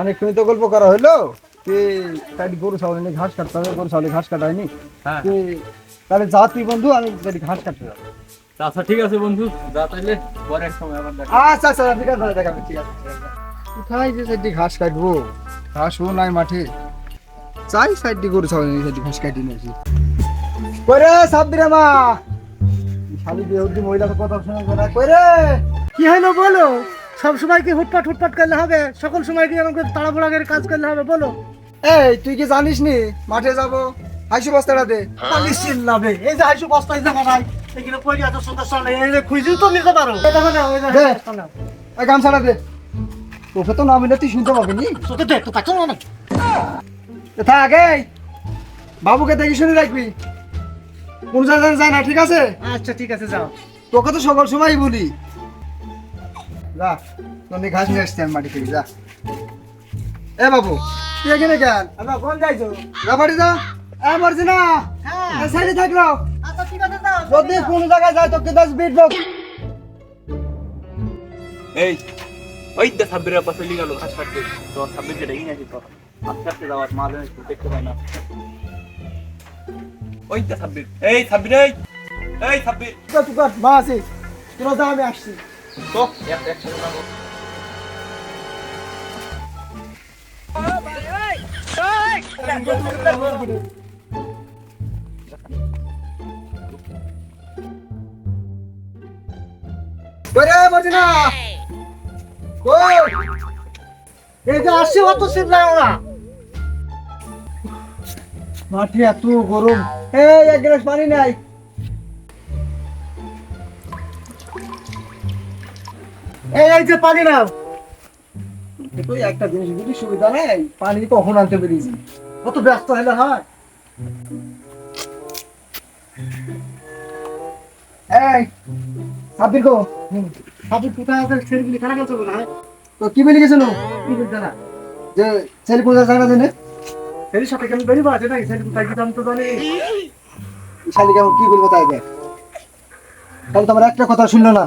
অনেকক্ষণ তো গল্প করা হলো তাই গরু ছাগল নিয়ে ঘাস কাটতে হবে গরু ছাগলে ঘাস কাটায়নি হ্যাঁ। কি তাহলে যা তুই বন্ধু আমি তাহলে ঘাস কাটতে যাব। আচ্ছা ঠিক আছে বন্ধু যা তাইলে পরে এক সময় আবার দেখা আচ্ছা আচ্ছা ঠিক আছে দেখাবে ঠিক আছে। কোথায় যে সাইডটি ঘাস কাটবো? ঘাসও নাই মাঠে। চাই সাইডটি গরু ছাগল নিয়ে সাইডটি ঘাস কাটি নিয়েছি। কইরে সাবদিরে মা শালি বিহুদি মহিলা তো কথা শোনা কইরে! কি হলো বলো? সব সময় কি হুটপাট হুটপাট করলে হবে? সকল সময় কি আমাকে তাড়াহুড়া করে কাজ করলে হবে? বলো। এই তুই কি জানিস নি? মাঠে যাব। হাইসু বস্তাটা দে খালি চিল্লাবে। এই যে আইসু বস্তায় এখানে পড়ে এত সুন্দর চলে এই যে তো নিতে পারো। এই না ওই না। ওই গামছাটা দে। তোকে তো না মিলে তুই শুনতে পাবি নি? তোকে দে তো কাটো না এ থাক বাবুকে দেখি শুনে রাখবি। কোন জায়গায় যায় না ঠিক আছে? আচ্ছা ঠিক আছে যাও। তোকে তো সকল সময় বলি। যা তোর ঘাস নিয়ে আসছি আমি মাটি থেকে যা। এ বাবু তুই এখানে কেন? আমরা কোন যাইছো? যা বাড়ি যা। এ মরছি না হ্যাঁ। সাইডে থাকল আচ্ছা যদি কোন জায়গায় যায় তোকে দশ বিট লোক এই ওই দে সাব্বিরের পাশে লিয়ে গেল ঘাস কাটতে। তো সাব্বির যেটা ইনি আছে তো। আস্তে আস্তে যাওয়ার মা যেন একটু দেখতে পায় না। ওই দে সাব্বির। এই সাব্বির এই। এই সাব্বির। তুই কর মা আছে। তোরা যা আমি আসছি। তো, এক একসাথে যাব ওরে মরছি না কই? এই যে আসছে অত চিল্লাও না। মাঠে এত গরম। এই, এক গ্লাস পানি নাই। এই এই যে পানি নাও। একটা জিনিস সুবিধা নেই, পানি কখন আনতে পেরেছি কত ব্যস্ত হলে হয়? এই গো কোথায় আছে? আছে না তো কি বলে গেছিল? কি বলতে না যে ছেলে কোথায় জানা জানে ছেলের সাথে আছে নাকি? ছেলে কোথায় গেছে তো জানি কি বলব তাই দেখ। তাহলে তোমার একটা কথা শুনলো না।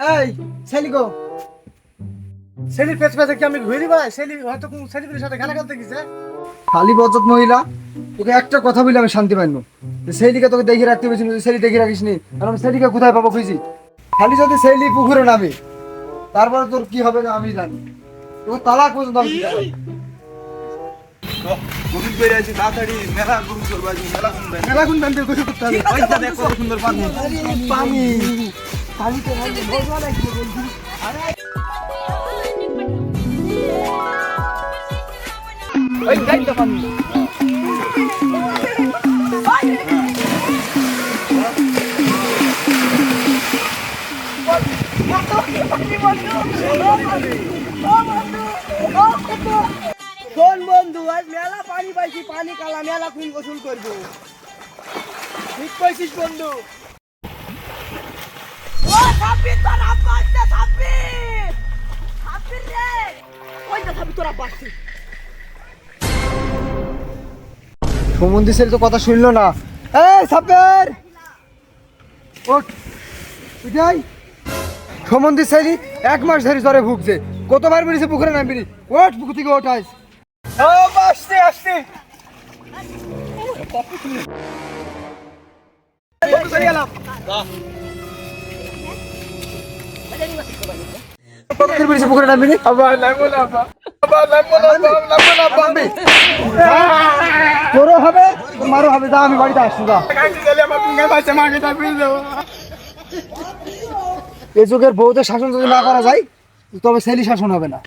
এই ছেলে গো। ছেলের পেছ পেছে কি আমি ঘুরে বেড়াই ছেলে হয়তো কোন ছেলেগুলির সাথে খেলা করতে গেছে খালি বজত মহিলা তোকে একটা কথা বলে আমি শান্তি পাইনি সেইদিকে তোকে দেখে রাখতে পেরেছি সেলি দেখে রাখিস নি আর আমি সেলিকে কোথায় পাবো খুঁজি? খালি যদি সেলি পুকুরে নামে তারপরে তোর কি হবে না আমি জানি। তোকে তালাক পর্যন্ত আমি দিতে পারি। গরু বেড়ে আছে তাড়াতাড়ি মেলা গরু চলবে মেলা শুনবে মেলা গোসল করতে হবে সুন্দর পানি। পানি। ওই যাই তো পানি শোন বন্ধু আজ মেলা পানি পাইছি পানি কালা মেলা খুন গোসল করব। ঠিক পাইছিস বন্ধু। ও সাব্বির তোর আব্বা আসছে সাব্বির সাব্বির রে ওই যে সাব্বির তোর আব্বা আসছে সমন্ধি ছেলে তো কথা শুনলো না এই সাপের ওঠ উঠাই সমন্ধি ছেলে এক মাস ধরে জ্বরে ভুগছে কতবার বেরিয়েছে পুকুরে নামবি ওঠ পুকুর থেকে ওঠাইস আসছে আসছে আমি বাড়িতে আসছি এ যুগের বউদের শাসন যদি না করা যায়, তবে সেলি শাসন হবে না।